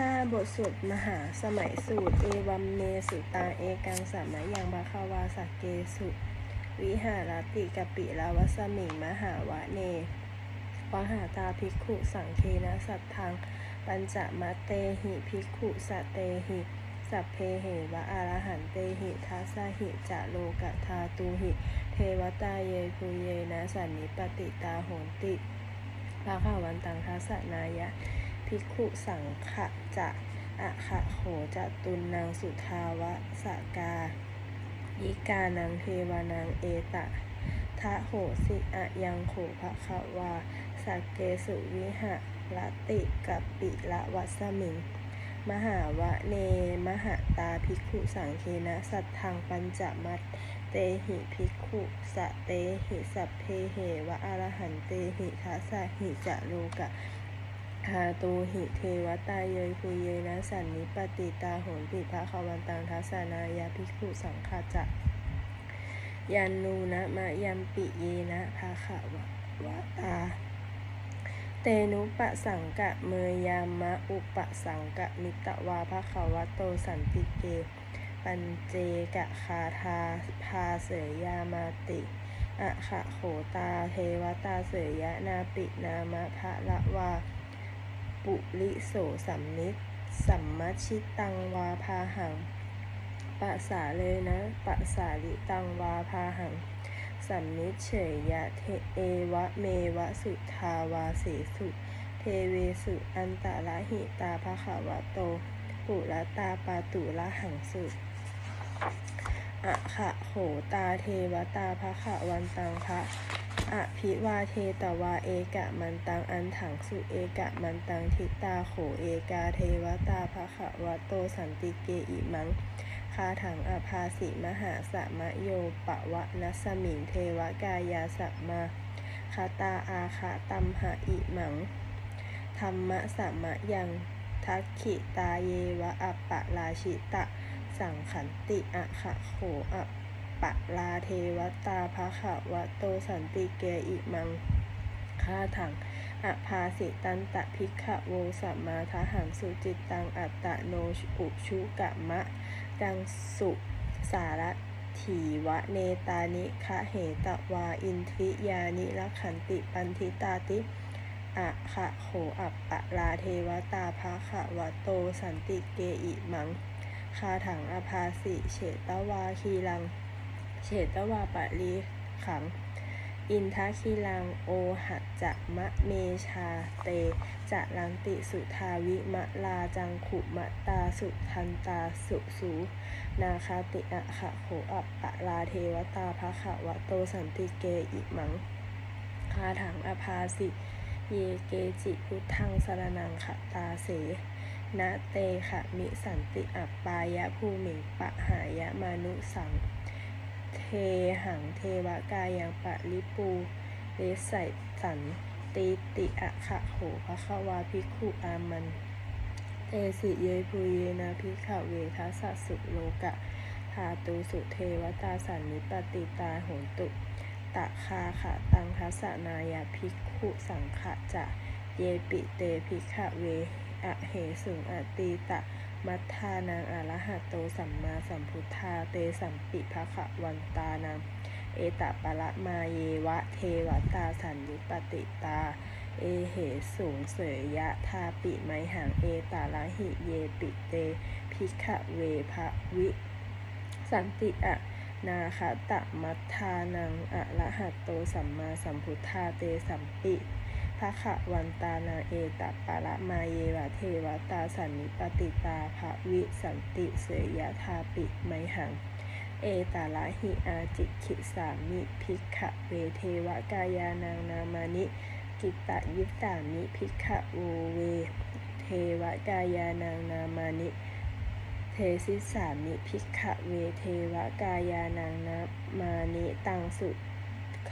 ห้าบทสวดมหาสมัยสูตร เอวัมเมสุตังเอกังสัมมายังบาคาวาสักเกสุวิหารติกปิลาวัสมิงมหาวะเนวหาตาภิกขุสังเคนะสัทธัง ปัญจมัตเตหิภิกขุสตเตหิ สัพเพเหวะอารหันเตหิทัสสะหิจะโลกะทาตูหิ เทวตาเยภูเยนะสันนิปติตาโหนติภาขาวันตังทัสสนายะ ภิกขุสังขะจะอะขะโขจะตุนนางสุทาวะสกายิกานังเทวานังเอตะทะโหสิอะยังโขภะคะวาสักเกสุวิหะละติกับปิละวัสมิง มหาวะเน มหาตาภิกขุสังเคนะสัทธังปัญจมัตเตหิภิกขุสะเตหิสัพเพเหวะอรหันเตหิทัสสะหิจะโลกะ หาตูหิเทวตาเยยคุเยนะสันนิปติตาโหนติภะควันตังทัสสนายาภิกขุสังฆาจะยันนูนะมะยัมปิเยนะภาขวะวะตา เตนุปะสังกะเมยามะอุปสังกะมิตวาภะคะวะโตสันติเก ปัญเจกะคาทาพาเสยยามาติอะขะโขตาเทวตาเสยยะนาปินามะภะละวา ปุริโสสัมนิสัมมัชิตังวาพาหังปะสาเลยนะปะสาลิตังวาพาหัง สัมนิเฉยยะเทเอวะเมวะสุทาวาเสสุเทเวสุอันตะละหิตาภะคะวะโต ปุระตาปาตุละหังสุอะขะโขตาเทวตาภะคะวันตังคะ อะพิวาเทตวาเอกะมันตังอันถังสุเอกะมันตังทิตาโขเอกาเทวตาภะคะวะโตสันติเกอิมังคาถังอภาสิมหาสมะโยปะวะนัสสมิงเทวกายาสัมมาคาตาอาคาตัมหะอิมังธรรมะสัมมะยังทักขิตาเยวะอัปปะราชิตะ สังขันติอะขะโขอัป ปะลาเทวตาภะคะวะโตสันติเกอิมังคาถังอภาสิตันตะพิกขะโวสัมมาทหังสุจิตตังอัตตะโนอุชุกะมะกังสุสารถีวะเนตานิคะเหตวาอินทิยานิลักขันติปันทิตาติอะขะโขอัปปะลาเทวตาภะคะวะโตสันติเกอิมังคาถังอภาสิเฉตวาคีลัง เฉตวาปะลีขัง อินทคีลังโอหัจะมะเมชาเตจะลันติสุทาวิมะลาจังขุมะตาสุทันตาสุสูนาคาติอะขะโขอัปปะลาเทวตาภะคะวะโตสันติเกอิมังคาถังอภาสิเยเกจิพุทธังสรนังขะตาเสนะเตขะมิสันติอัปปายะภูมิงปะหายะมานุสัง เทหังเทวกายังปะลิปูเลสใสสันติติอะขะโขภะคะวาภิกขุอามันเตสิเยภูเยนะพิขเวทัสสุโลกะทาตุสุเทวตาสันนิปติตาโหนตุตะคาขะตังทัสนายาภิกขุสังขะจะเยปิเตภิกขเวอะเหสุงอตีตะ มัทธานังอะระหะโตสัมมาสัมพุทธาเตสัมปิภะคะวันตานัง เอตปะละมาเยวะเทวตาสันนิปติตา เอเหสูงเสยยะทาปิไมหังเอตาละหิเยปิเตภิกะเวภะวิ สันติอะนาคาตะมัทธานังอะระหะโตสัมมาสัมพุทธาเตสัมปิ ภะคะวันตานาเอตปะละมาเยวะเทวตาสันนิปติตาภะวิสันติเสยยะทาปิไมหัง เอตาละหิอาจิขิสามิภิกขะเวเทวกายานังนามานิ กิตตยิตามิภิกขะโวเว เทวกายานังนามานิ เทสิสามิภิกขะเวเทวกายานังนามานิตังสุ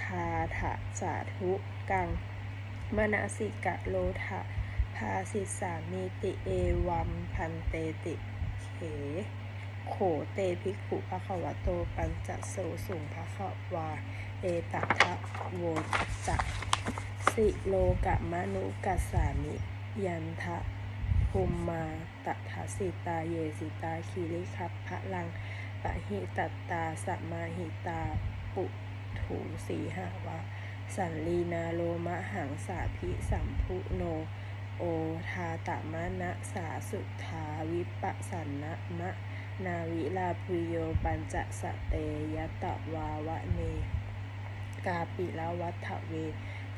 คาถะสาธุกัง มนาสิกะโลทะภาสิสามีติเอวัมพันเตติเข โขเตภิกขุภะคะวะโตปัญจโสสุงภะคะวา เอตัทะโวจะสิโลกะมะนุกัสสามิยันทะภูมมาตถาสิตาเยสิตาคีริคัพพะลังปะหิตัตตาสัมมาหิตาปุถูสีหาวะ สันลีนาโลมะหังสาพิสัมพุโน โอทาตะมะนะสาสุทาวิปสันนะมะ นาวิลาพุโยปัญจสะเตยตะวาวะเนกาปิละวัฏเว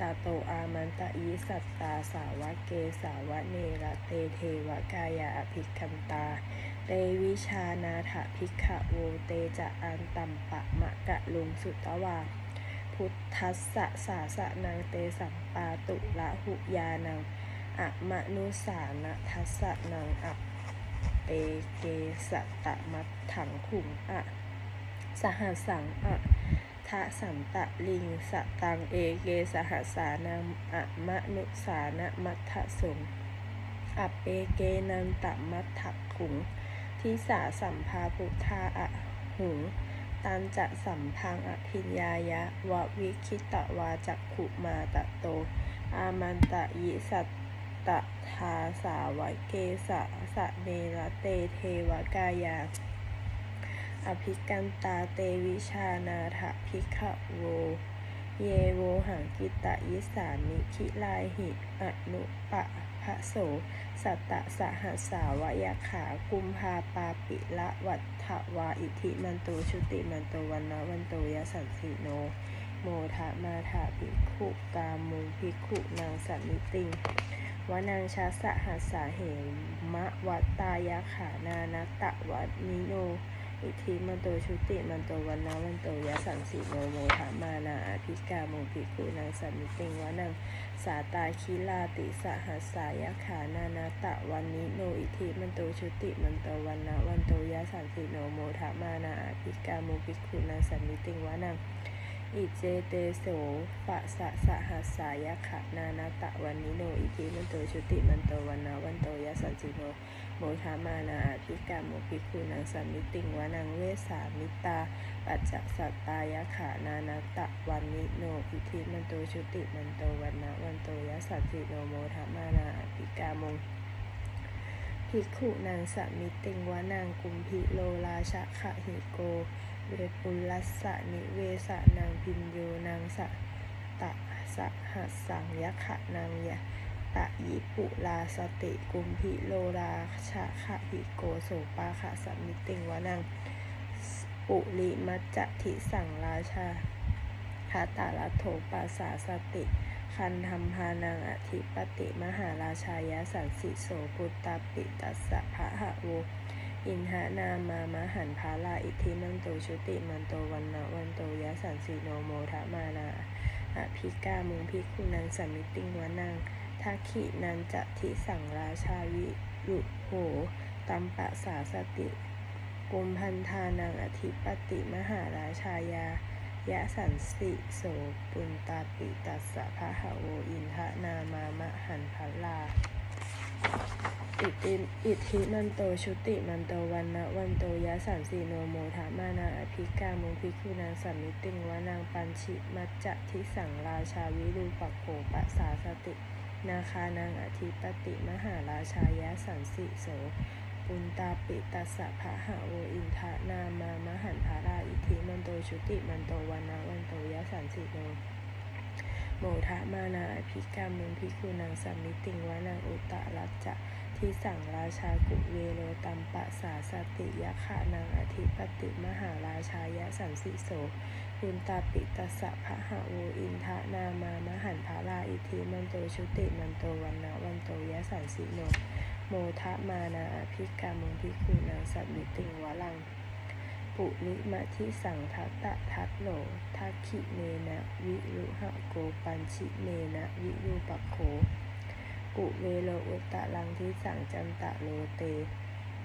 ตาโตอามันตะยิสัตตาสาวะเกสาวะเนระเตเทวกายาอภิคันตา เตวิชานาถภิกขะโวเตจะอันตัมปะมะกะลุงสุตวา พุทธัสสะสาสะนังเตสัมปาตุละหุยานังอะมะนุสานะทัสสะนังอัปเปเกสะตะมัตถังขุงอะสหัสสังอะทะสันตะลิงสะตังเอเกสหัสสานังอะมะนุสานะมัทธสงอะเปเกนันตะมัทถะขุงทิสาสัมภาพุทธาอะหุง ตันจะสัมพังอภิญญายะวะวิคิตะวาจักขุมาตะโต อามันตะยิสัตตะทาสาวะเกสะสะเนระเตเทวกายา อภิกันตาเตวิชานาถภิกะโว เยโวหังกิตะยิสานิคิลายหิอนุปะะโส สัตตะสหัสาวยขา กุมภาปาปิละวัฏฐวาอิทิมันโตชุติมันโตวันนะวันโตยสันสิโน โมทะมาถาภิกขุกามุงภิกขุนางสัมมิติงวานางชาสหัสสาเหมะวัตตายาขานานัตตะวัดนิโน อิทิมันโตชุติมันโตวันนะวันโตยะสันสิโนโมทามานาอภิกาโมภิกุนางสัมมิติงวะนางสาตาคิลาติสหัสสายขานานาตะวันนิโนอิทิมันโตชุติมันโตวันนะวันโตยะสันสิโนโมทามานาอภิกาโมภิกุนาสัมมิติงวะนัง อิเจเตโสปะสะสะหัสสายขานานาตะวันนิโน อิทิมันโตชุติมันโตวันนะวันโตยะสันติโน โมทามานาอภิกาโมภิกขุนาสัมมิติงวานังเวสามิตา ปัจจสัตตายะขานานาตะวันนิโน อิทิมันโตชุติมันโตวันนะวันโตยะสัตติโน โมทะมานาอภิกามงภิกขุนางสัมมิติงวานางกุมพิโลราชะขะหิโก เวปุลัสสะนิเวสะนางพินโยนางสะตะสะหัสสังยะขะนางยะตะยิปุลาสติกุมพิโลราชะขะหิโกโสปาขะสัมมิติงวานางปุริมัจจทิสังราชาคาตาลโถปัสสาสติ คันธรรมพานังอธิปติมหาราชายะสันสิโสปุตตาปิตัสสะภะหะโว อินหานามามหันภาลาอิทธิมันโตชุติมันโตวันนะวันโตยะสันสิโนโมทะมานาอภิกามุงพิคุนังสัมมิติงวานังทักขินันจะทิสังราชาวิรุโหตัมปะสาสติกุมพันธานังอธิปติมหาราชายา ยะสันสิโสปุนตาปิตัสสะพะหะโวอินทะนามามะหันพลา อิติอิทธิมันโตชุติมันโตวันนะวันโตยะสันสีโนโมทามานาอภิกามุภิกขุนางสัมมิติงวานางปัญชิมัจจะทิสังราชาวิรูปักโขปัสาสติ นาคานางอธิปติมหาราชายะสันสิโสปุนตาปิตัสสะภะหะโวอินทะนามามหันภาราอิทิมันโตชุติมันโตวันนะวันโตยะสันสิโนโมทะมานาอภิกามุพิคุนังสัมมิติงวานางอุตตะรัจจะ ที่สั่งราชากุเวโรตัมปะสาสติยะขานางอธิปติมหาราชายะสันสิโสปุนตาปิตสะภะหะโวอินทะนามามหันภาราอิทิมันโตชุติมันโตวันนะวันโตยะสันสิโนโมทะมานาอภิกามุงพิคุนังสัมิติงวะลัง ปุริมาทิสังทัตตะทัตโหลทักขิเนนะวิรุหะโกปัญชิเนนะวิรูปะโค กุเวโลอุตตะลังทิสังจันตะโลเต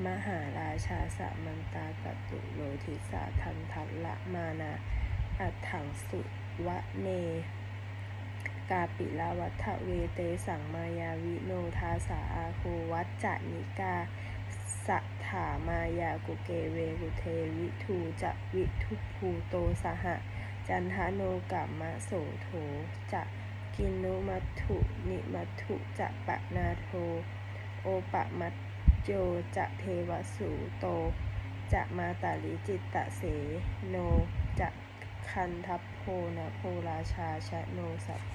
มหาราชาสะมันตาตตุโลทิสาทันทัตละมานาอัฏถังสุวะเน กาปิลาวัฏเวเตสังมายาวิโนทาสาอาโควัจจานิกาสัทธามายากุเกเวกุเทวิทูจะวิทุภูโตสหจันทโนกัมมะโสโถจะ กินนุมัตถุนิมัตถุจะปะนาโท โอปะมัจโจจะเทวสูโต จะมาตาลิจิตตะเส โน จะคันทัพโพนะโพราชาชะโนสัพโพ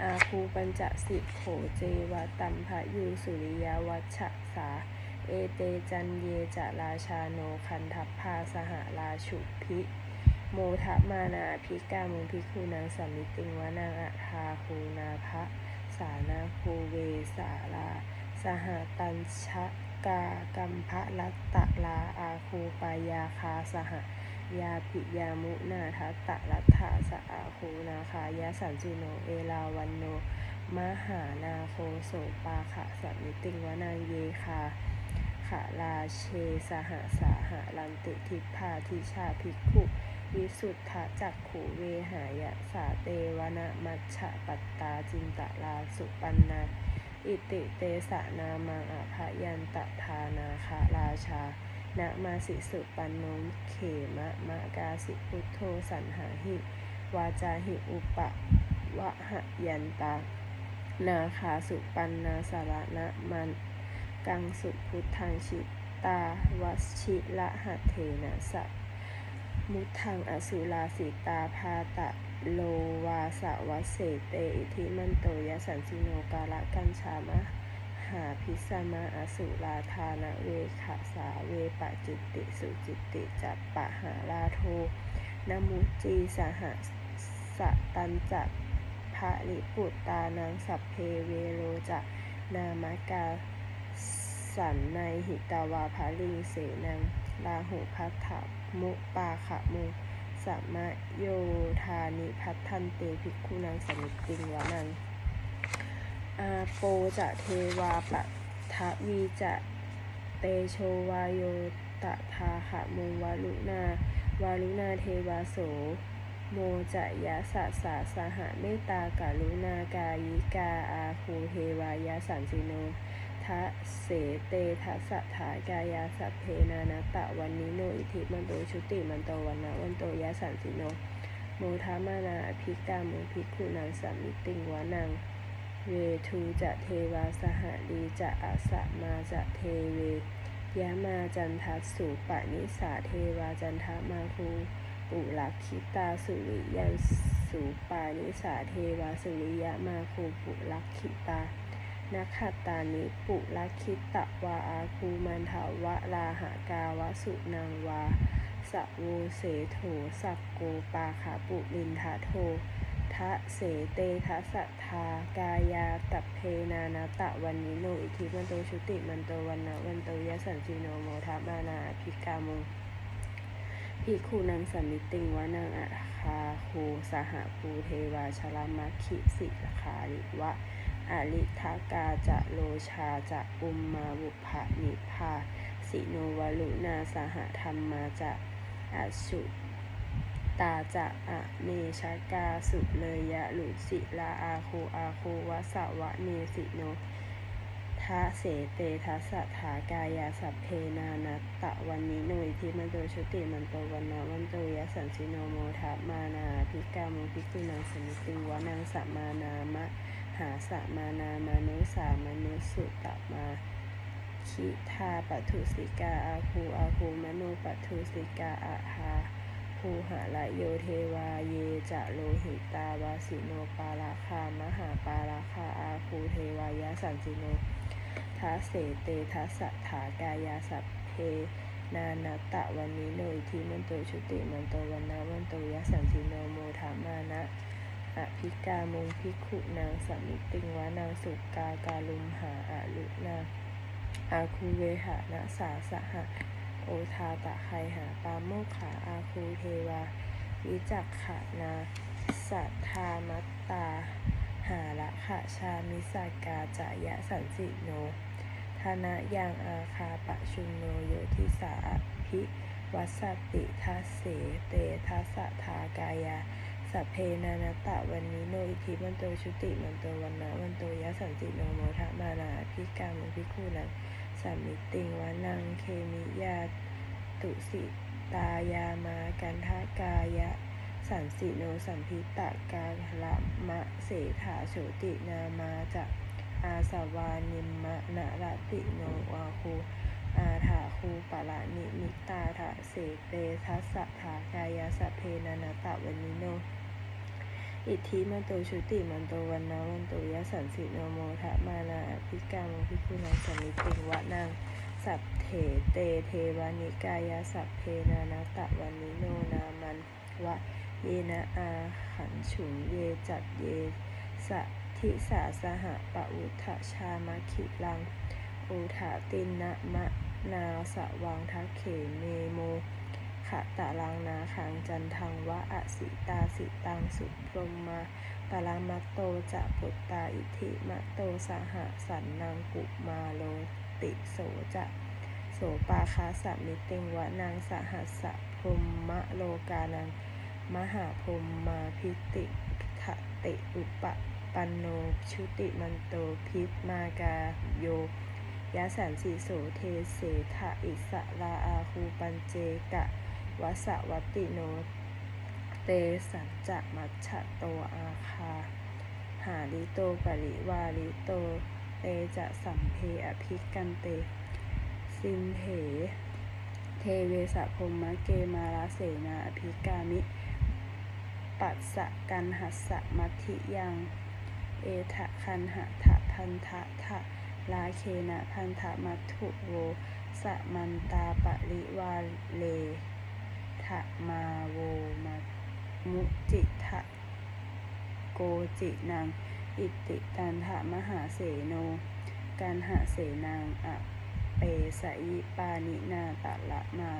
อาคูปัญจสิโขเจวะตัมภะยูสุริยวัชชะสา เอเตจันเยจะราชาโนคันทัพพาสหราชุพิ โมทะมานาภิกามุภิกขุนางสามิติงวานางอัทาคูนาภะสานาคูเวสาลา สหตัญชะกากัมภะลัตตะลาอาคูปายาคาสหยาปิยามุนาทัตตะรัตถาสอาคูนาคายะสันจุโนเอลาวันโน มหานาโคโสปาขะสัมมิติงวานางเยคาขะลาเชสหสาหลันติทิพาทิชาภิกขุ วิสุทธะจักขูเวหายะสาเตวนะมัชฉะปัตตาจินตะลาสุปันนาอิติเตสะนามังอภยันตทานาคาราชานะมาสิสุปันโนเขมะมะกาสิพุทโธสันหาหิ วาจาหิอุปะวะหยันตา นาคาสุปันนาสารณะมันกังสุพุทธังชิตาวชิละหัตเถนะสัพ มุทังอสุราสิตาพาตะโลวาสวะเสเตอิทิมันโตยสันสิโนกาละกัญชามะหาพิสมาอสุราธานะเวขะสาเวปะจิตติสุจิตติจัปปะหาลาโทนมุจีสหสตันจักภะริปุตตานังสัพเพเวโรจะนามกาสันในหิตาวาภาลิงเสนังลาหุพัทธ มุปาขะมุสัมมะโยธานิพัทธันเตภิกขุนังสมิติงวะนังอาโปจะเทวาปัททวีจะเตโชวาโยตทาขะมุงวาลุนาวาลุนาเทวาโส โมจะยะสะสาสหะเมตตากาลุนากายิกาอาคูเทวายะสันสิโน ทะเสเตทัสถากายาสัพเพนานาตะวันนิโนอิทิมันโตชุติมันโตวันนะวันโตยะสันสิโนโมทามานาอภิกามุภิกขุนางสัมมิติงวานัง เวทูจะเทวาสหดีจะอาสะมาจะเทเวยะมาจันทัสสุปะนิสาเทวาจันทะมาคูปุลักขิตาสุริยันสุปานิสาเทวาสุริยะมาคูปุลักขิตา นักขัตตานิปุลักขิตะวาอาคูมันทาวะลาหากาวะสุนางวาสะโวเสโถสักโกปาขาปุลินทาโททะเสเตทัสสะทากายาตัพเพนานาตะวันนิโนอิทิมันโตชุติมันโตวันนะวันโตยะสันจิโนโมทะมานาภิกามุภิกขุนังสัมมิติงวานังอัคาโคสหภูเทวาชลามัคคิสิลคาริวะ อลิทากาจะโลชาจะอุมมาบุภะนิพาสิโนวลุนาสหธรรมมาจะอสุตาจะอะเนชากาสุเลยะหลุสิลาอาโคอาโควะสะวะเนสิโนทะเสเตทัสถากายาสัพเพนานัตตะวันนี้หนุยที่มันโตชุติมันโตวันนาวันโตยะสันสิโนโมทะมานาพิกามุพิกุนังสมิติงวานังสัมมานา มะ หาสะมานามานุสามนุสุตตมาคิทาปัทุสิกาอาคูอาคูมโนปัทุสิกาอาหาภูหะละโยเทวาเยจะโลหิตาวาสิโนปาราคามหาปาราคาอาคูเทวายะสันสิโนทัสเสเตทัสสะถากายาสัพเพนานาตะวันนี้โนอิทิมันโตชุติมันโตวันนาวันโตยะสันสิโนโมทามานะ อภิกามุงพิขุนางสมิติงวานางสุกาการุมหาอาลุนาอาคูเวหานะสาสหะโอทาตะไคหาปาโมขาอาคูเทวาวิจักขานาสัทธามัตตา หาละขะชามิสากาจายะสันสิโนธนะยังอาคาปะชุมโนโยทิสาภิวัสติทัสเสเตทัสทากายา สัพเพนานาตะวันนี้โนอิทิมันโตชุติมันโตวันนะวันโตยะสันติโนโมทะมานาพิกามุพิคูนังสามิติงวานังเคมิยาตุสิตายามากันทากายะสันสิโนสัมพิตะกาละมะเสถาโฉตินามาจะอาสวานิมมะนะระติโนวาคูอาถาคูปะละนิมิตาถาเสเตทัสสะถากายาสพเพนันาตะวันนิโน อิทธิมันโตชุติมันโตวันนาวันโตยะสันสิโนโมทะมานาอภิกามภิกขุนังสมิติงวะนางสัพเถเตเทวานิกายาสัพเพนานาตะวันนิโนนามันวะเยนะอาหันฉุงเยจัดเยสะทิสาสหะปะอุทะชามะขิลังอุทาตินะมะนาสะวังทักเขเมโม ขะตะลังนาคังจันทังวะอสิตาสิตังสุพรหมาปรามัตโตจะปุตตาอิทิมะโตสหสันนังกุมาโลติโสจะโสปาคาสมิต็งวะนางสหัสะพรหมะโลกานังมหาพรหมาพิติขะติอุปปันโนชุติมันโตพิมากาโยยะสันสีโสเทเสทะอิสะลาอาคูปัญเจกะ วสวัตติโนเตสัจจะมัชฉะโตอาคา หาลิโตปริวาลิโต เตจะสัมเพอภิกันเต สินเหเทเวสะพรหมเกมาลาเสนาอภิกามิ ปัสสะกันหัสสะมัทธิยัง เอทะคันหะทะพันทะทะลาเคนะพันธะมัทุโวสะมันตาปริวาเล ทะมาโวมามุจิทะโกจินางอิติตันทะมหาเสโน การหาเสนางอะเปสยิปานินาตะละมา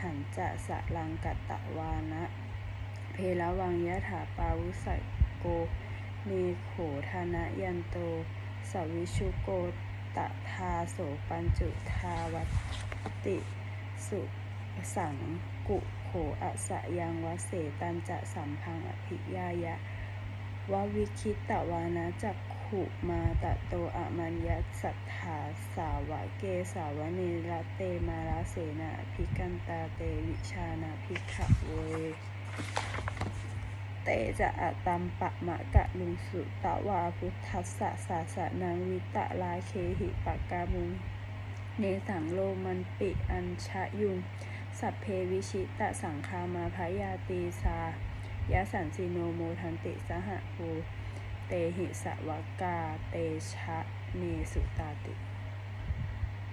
หันจะสะลังกัตตะวานะเพละวังยะถาปาวุสัยโก เมโขธนะยันโต สวิชุโกตะทาโสปัญจุทาวัติ สุสัง กุโขอะสะยังวเสตันจะสัมพังอภิยายะววิคิตตวานะจักขุมาตะโตอะมัญญสัทธาสาวะเกสาวเนระเตมาลาเสนาภิกันตาเตวิชานาภิกขะเวเตจะอะตัมปะมะกะลุงสุตะวาพุทธัสสะสาสะนังวิตะลาเคหิปากกามุงเนสังโลมันปิอัญชะยุง สัพเพวิชิตะสังคามาพยาตีสายะสันสิโนโมทันติสหะภูเตหิสวกา เตชะเนสุตาติ